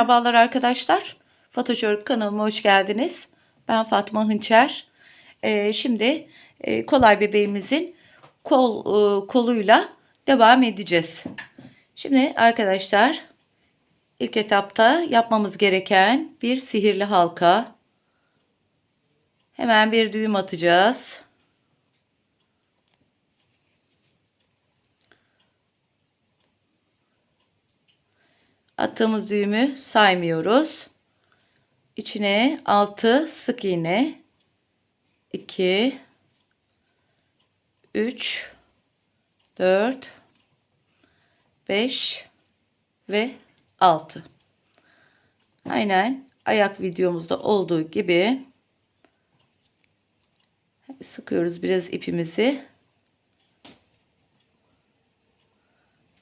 Merhabalar arkadaşlar. Photoshop kanalıma hoş geldiniz. Ben Fatma Hınçer. Ee, şimdi e, kolay bebeğimizin kol e, koluyla devam edeceğiz. Şimdi arkadaşlar ilk etapta yapmamız gereken bir sihirli halka. Hemen bir düğüm atacağız. Attığımız düğümü saymıyoruz. İçine 6 sık iğne 2 3 4 5 ve 6. Aynen ayak videomuzda olduğu gibi sıkıyoruz biraz ipimizi.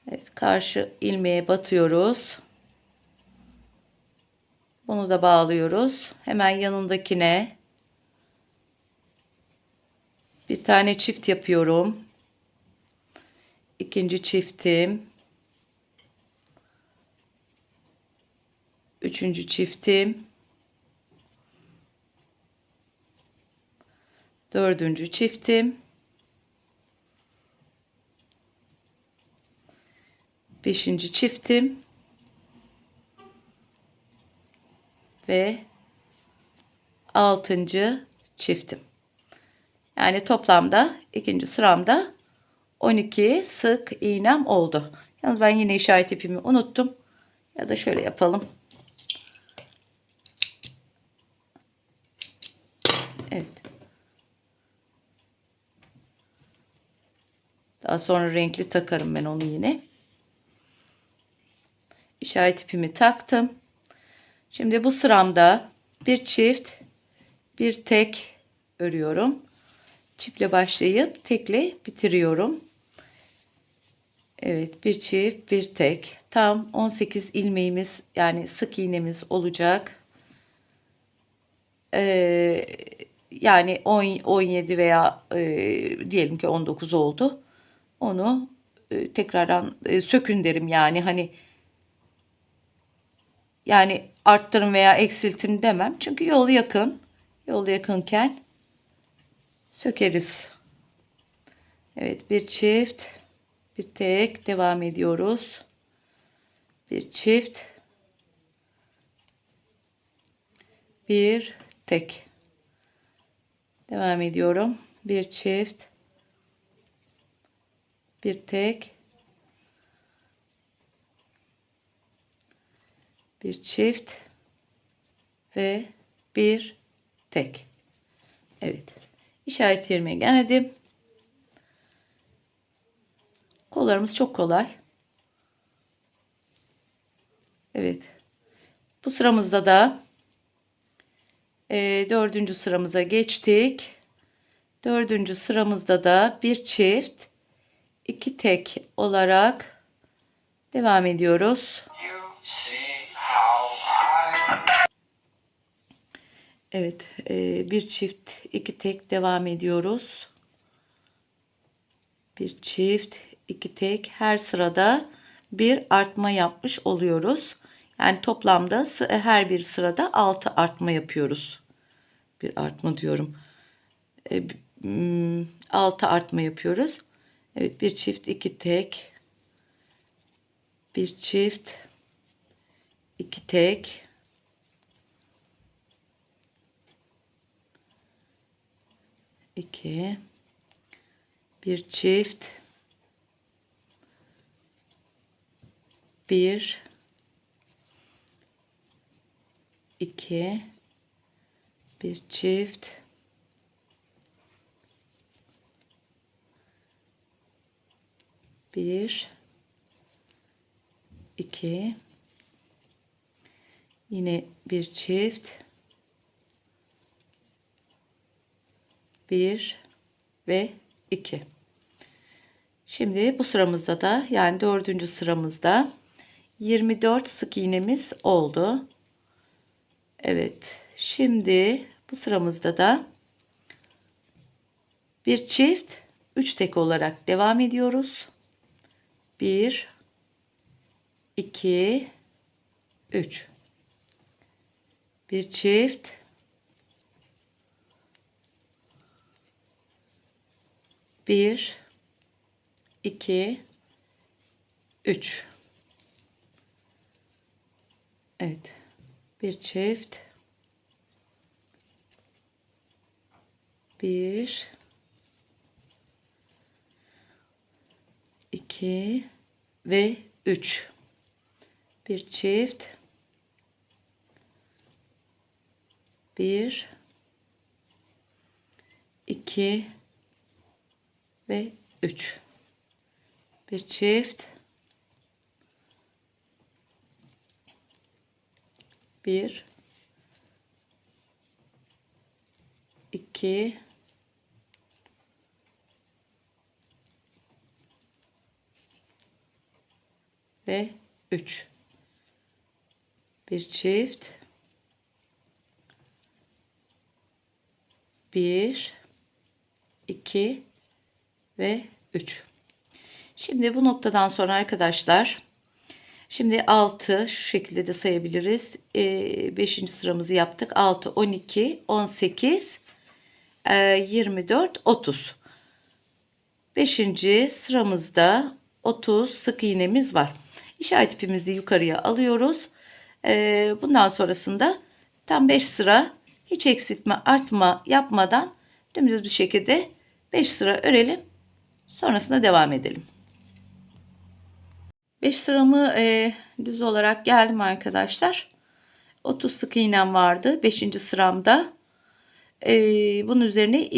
Evet, karşı ilmeğe batıyoruz. Bunu da bağlıyoruz. Hemen yanındakine bir tane çift yapıyorum. İkinci çiftim. Üçüncü çiftim. Dördüncü çiftim. Beşinci çiftim. Ve 6. çiftim. Yani toplamda ikinci sıramda 12 sık iğnem oldu. Yalnız ben yine işaret ipimi unuttum. Ya da şöyle yapalım. Evet. Daha sonra renkli takarım ben onu yine. İşaret ipimi taktım. Şimdi bu sıramda bir çift, bir tek örüyorum. Çiftle başlayıp tekle bitiriyorum. Evet, bir çift, bir tek. Tam 18 ilmeğimiz yani sık iğnemiz olacak. Ee, yani 10, 17 veya e, diyelim ki 19 oldu. Onu e, tekrardan e, sökün derim yani hani yani arttırın veya eksiltin demem. Çünkü yol yakın. Yol yakınken sökeriz. Evet bir çift bir tek devam ediyoruz. Bir çift bir tek devam ediyorum. Bir çift bir tek bir çift ve bir tek. Evet. İşaret yerime geldim. Kollarımız çok kolay. Evet. Bu sıramızda da e, dördüncü sıramıza geçtik. Dördüncü sıramızda da bir çift, iki tek olarak devam ediyoruz. Evet, e, bir çift, iki tek devam ediyoruz. Bir çift, iki tek her sırada bir artma yapmış oluyoruz. Yani toplamda her bir sırada 6 artma yapıyoruz. Bir artma diyorum. 6 hmm, artma yapıyoruz. Evet, bir çift, iki tek. Bir çift, iki tek 2 bir çift. Bir. İki. Bir çift. Bir. İki. Yine bir çift 1 ve 2. Şimdi bu sıramızda da yani dördüncü sıramızda 24 sık iğnemiz oldu. Evet. Şimdi bu sıramızda da bir çift 3 tek olarak devam ediyoruz. 1 2 3 bir çift bir iki üç. Evet. Bir çift. Bir iki ve üç. Bir çift. Bir iki ve üç. Bir çift. Bir. İki. Ve üç. Bir çift. Bir. İki ve üç şimdi bu noktadan sonra arkadaşlar şimdi 6 şu şekilde de sayabiliriz 5. sıramızı yaptık 6 12 18 24 30 5. sıramızda 30 sık iğnemiz var işaret ipimizi yukarıya alıyoruz ee, bundan sonrasında tam 5 sıra hiç eksiltme artma yapmadan dümdüz bir şekilde 5 sıra örelim. Sonrasında devam edelim. 5 sıramı e, düz olarak geldim arkadaşlar. 30 sık iğnem vardı 5. sıramda. E, bunun üzerine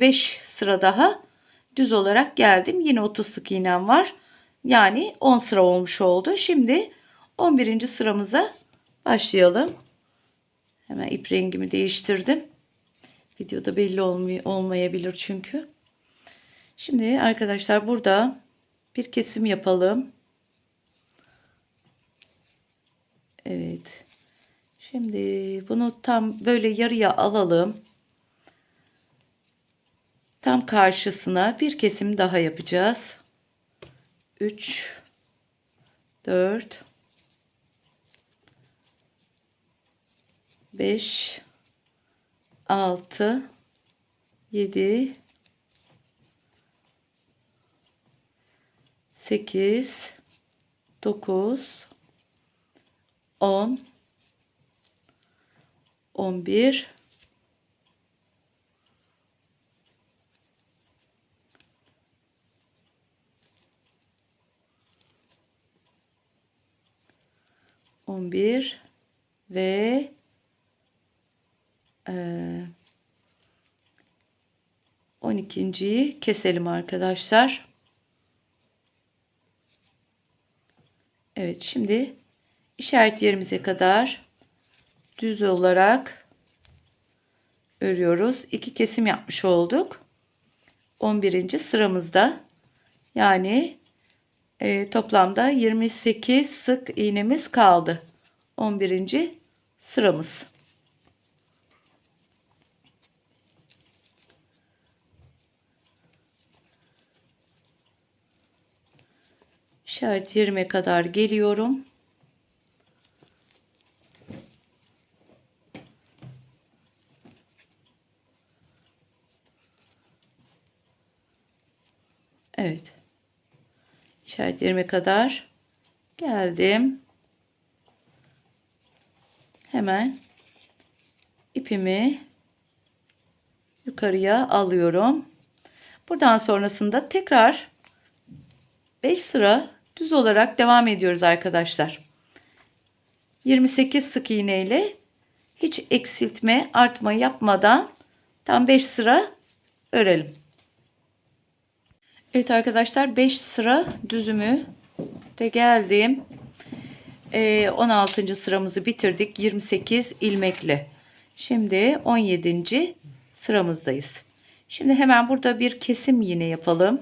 5 e, sıra daha düz olarak geldim. Yine 30 sık iğnem var. Yani 10 sıra olmuş oldu. Şimdi 11. sıramıza başlayalım. Hemen ip rengimi değiştirdim. Videoda belli olmay olmayabilir çünkü. Şimdi arkadaşlar burada bir kesim yapalım. Evet. Şimdi bunu tam böyle yarıya alalım. Tam karşısına bir kesim daha yapacağız. 3 4 5 6 7 8 9 10 11 11 ve ee, 12.yi keselim arkadaşlar. Evet şimdi işaret yerimize kadar düz olarak örüyoruz. İki kesim yapmış olduk. 11. sıramızda yani e, toplamda 28 sık iğnemiz kaldı. 11. sıramız. İşaret yerime kadar geliyorum. Evet. İşaret yerime kadar geldim. Hemen ipimi yukarıya alıyorum. Buradan sonrasında tekrar 5 sıra düz olarak devam ediyoruz arkadaşlar. 28 sık iğne ile hiç eksiltme artma yapmadan tam 5 sıra örelim. Evet arkadaşlar 5 sıra düzümü de geldim. 16. Ee, sıramızı bitirdik 28 ilmekle. Şimdi 17. sıramızdayız. Şimdi hemen burada bir kesim yine yapalım.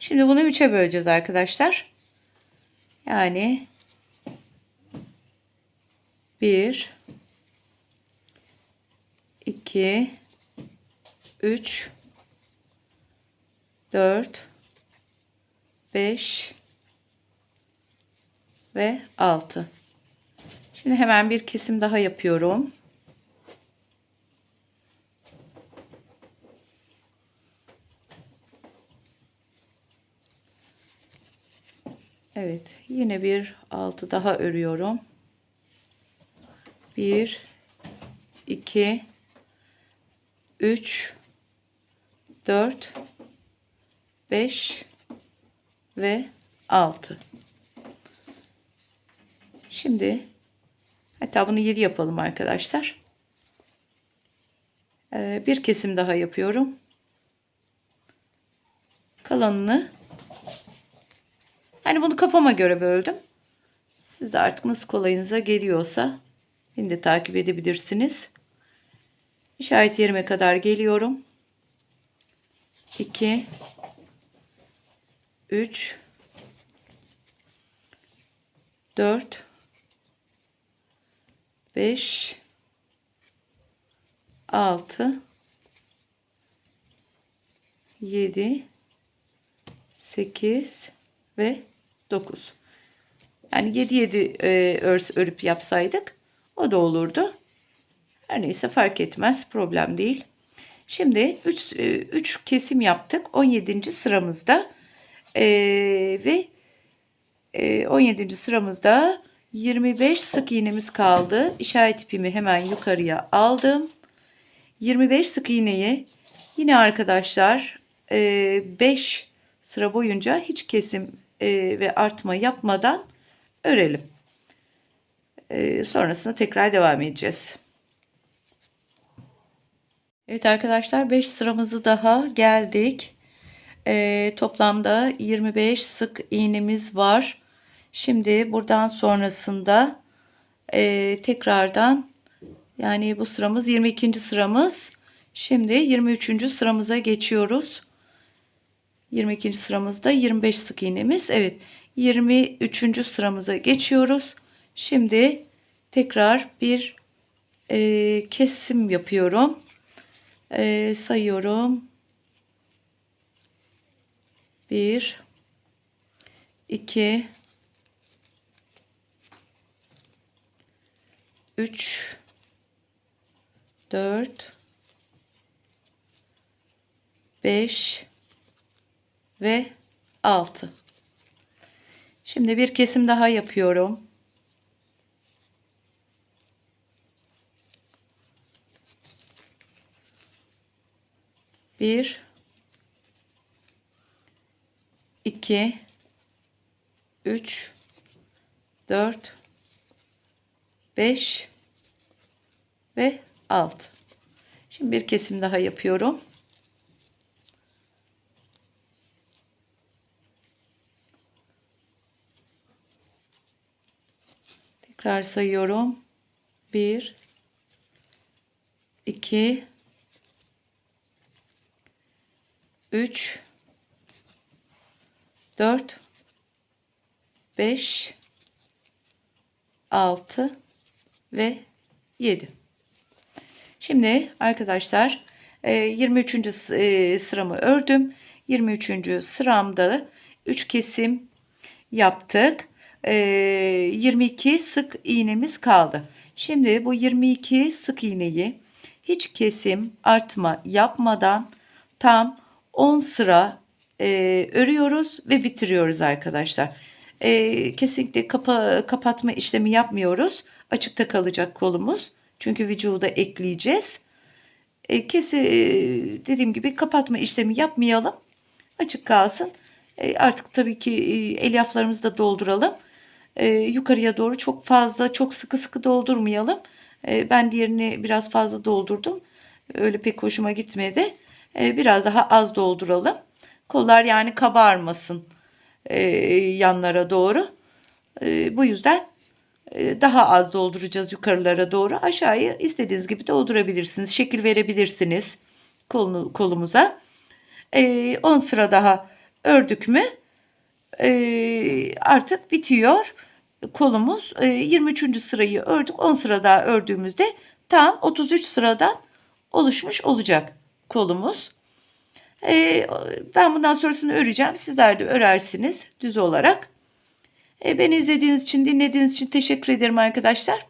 Şimdi bunu 3'e böleceğiz arkadaşlar. Yani 1 2 3 4 5 ve 6. Şimdi hemen bir kesim daha yapıyorum. Evet, yine bir altı daha örüyorum. 1 2 3 4 5 ve 6. Şimdi hatta bunu 7 yapalım arkadaşlar. Ee, bir kesim daha yapıyorum. Kalanını hani bunu kafama göre böldüm. Siz de artık nasıl kolayınıza geliyorsa beni de takip edebilirsiniz. İşaret yerime kadar geliyorum. 2 3 4 5 6 7 8 ve 9 yani 7 7 e, örs örüp yapsaydık o da olurdu her neyse fark etmez problem değil şimdi 3 3 kesim yaptık 17. sıramızda e, ve e, 17. sıramızda 25 sık iğnemiz kaldı. İşaret ipimi hemen yukarıya aldım. 25 sık iğneyi yine arkadaşlar 5 sıra boyunca hiç kesim e, ve artma yapmadan örelim. E, sonrasında tekrar devam edeceğiz. Evet arkadaşlar 5 sıramızı daha geldik. E, toplamda 25 sık iğnemiz var. Şimdi buradan sonrasında e, tekrardan yani bu sıramız 22. sıramız. Şimdi 23. sıramıza geçiyoruz. 22. sıramızda 25 sık iğnemiz. Evet 23. sıramıza geçiyoruz. Şimdi tekrar bir e, kesim yapıyorum. E, sayıyorum. 1 2 3 4 5 ve 6 şimdi bir kesim daha yapıyorum bir iki üç dört 5 ve 6. Şimdi bir kesim daha yapıyorum. Tekrar sayıyorum. 1 2 3 4 5 6 ve 7. Şimdi arkadaşlar 23. E, e, sıramı ördüm. 23. sıramda 3 kesim yaptık. 22 e, sık iğnemiz kaldı. Şimdi bu 22 sık iğneyi hiç kesim artma yapmadan tam 10 sıra örüyoruz ve bitiriyoruz arkadaşlar. Kesinlikle kapa, kapatma işlemi yapmıyoruz açıkta kalacak kolumuz. Çünkü vücuda ekleyeceğiz. E, kesi e, dediğim gibi kapatma işlemi yapmayalım. Açık kalsın. E, artık tabii ki e, elyaflarımızı da dolduralım. E, yukarıya doğru çok fazla çok sıkı sıkı doldurmayalım. E, ben diğerini biraz fazla doldurdum. Öyle pek hoşuma gitmedi. E, biraz daha az dolduralım. Kollar yani kabarmasın e, yanlara doğru. E, bu yüzden e, daha az dolduracağız yukarılara doğru. Aşağıya istediğiniz gibi doldurabilirsiniz. Şekil verebilirsiniz kolunu, kolumuza. 10 e, sıra daha ördük mü e, artık bitiyor kolumuz. 23. sırayı ördük. 10 sıra daha ördüğümüzde tam 33 sıradan oluşmuş olacak kolumuz. E, ben bundan sonrasını öreceğim. Sizler de örersiniz düz olarak. E, beni izlediğiniz için, dinlediğiniz için teşekkür ederim arkadaşlar.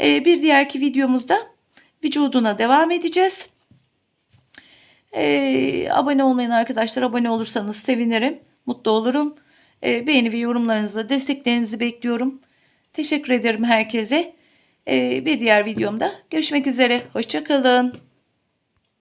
E, bir diğerki videomuzda vücuduna devam edeceğiz. E, abone olmayan arkadaşlar abone olursanız sevinirim. Mutlu olurum. E, beğeni ve yorumlarınızla desteklerinizi bekliyorum. Teşekkür ederim herkese. E, bir diğer videomda görüşmek üzere. Hoşçakalın.